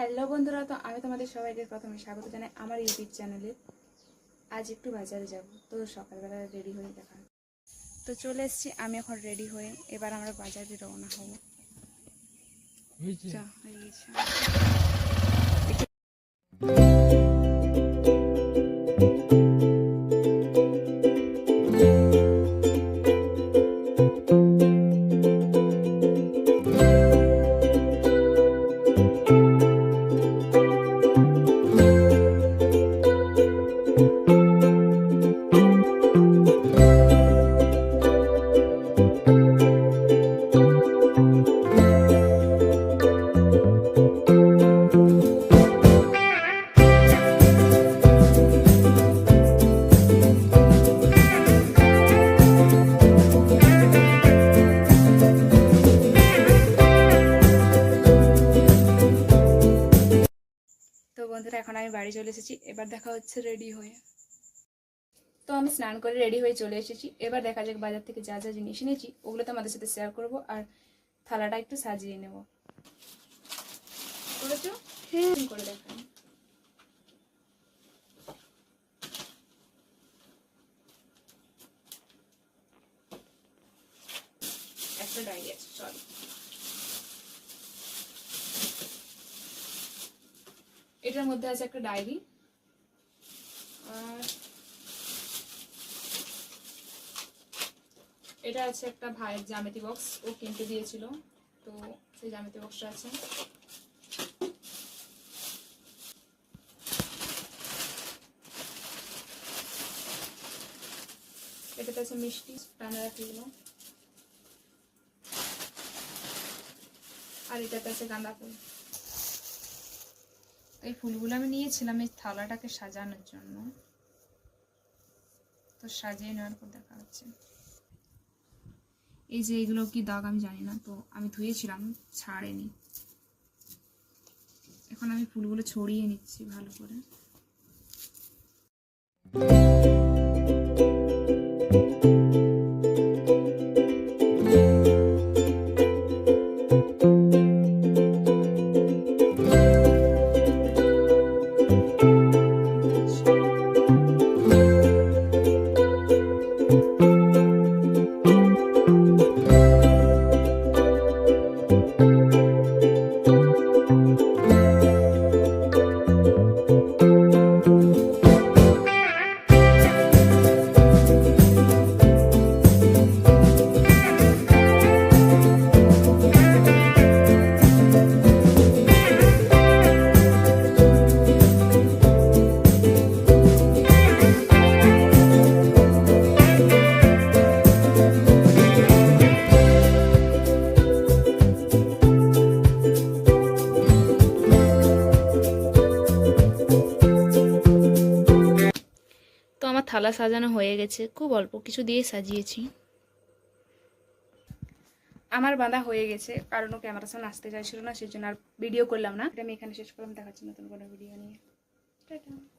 Hello বন্ধুরা তো আমি তোমাদের সবাইকে প্রথমে স্বাগত জানাই আমার ইউটিউব চ্যানেলে। আজ একটু বাজারে যাব তো সকালবেলা রেডি হয়ে দেখা তো চলে এসেছি আমি এখন রেডি হয়ে এবার আমরা বাজারে রওনা হব। বন্ধুরা এখন আমি বাড়ি চলে এসেছি। এবার দেখা হচ্ছে রেডি হয়ে। তো আমি স্নান করে রেডি হয়ে চলে এসেছি। এবার দেখা যাক বাজার থেকে যা যা জিনিস এনেছি ওগুলো তো আমাদের সাথে শেয়ার করব আর থালাটা একটু সাজিয়ে নেব। করেছ? হ্যাঁ। করে দেখাই একটা ডায়েরি আছে সরি এটার মধ্যে আছে একটা ডায়েরি। আর এটা আছে একটা ভাইয়ের জ্যামিতি বক্স, ও কিনতে দিয়েছিল। তো সেই জ্যামিতি বক্সটা আছে। এটাতে আছে মিষ্টি টানা রাখিগুলো আর এটাতে আছে গাঁদা ফুল। এই ফুলগুলো আমি নিয়েছিলাম এই থালাটাকে সাজানোর জন্য। তো সাজিয়ে নেওয়ার পর দেখা হচ্ছে। এই যে এগুলো কি দাগ আমি জানি না, তো আমি ধুয়েছিলাম, ছাড়েনি। এখন আমি ফুলগুলো ছড়িয়ে নিচ্ছি ভালো করে। তো আমার থালা সাজানো হয়ে গেছে। খুব অল্প কিছু দিয়ে সাজিয়েছি। আমার বাঁধা হয়ে গেছে, কারণ ও ক্যামেরার সামনে আসতে চাইছিল না, সেই জন্য আর ভিডিও করলাম না। আমি এখানে শেষ করলাম, দেখাচ্ছি নতুন কোনো ভিডিও নিয়ে। টাটা।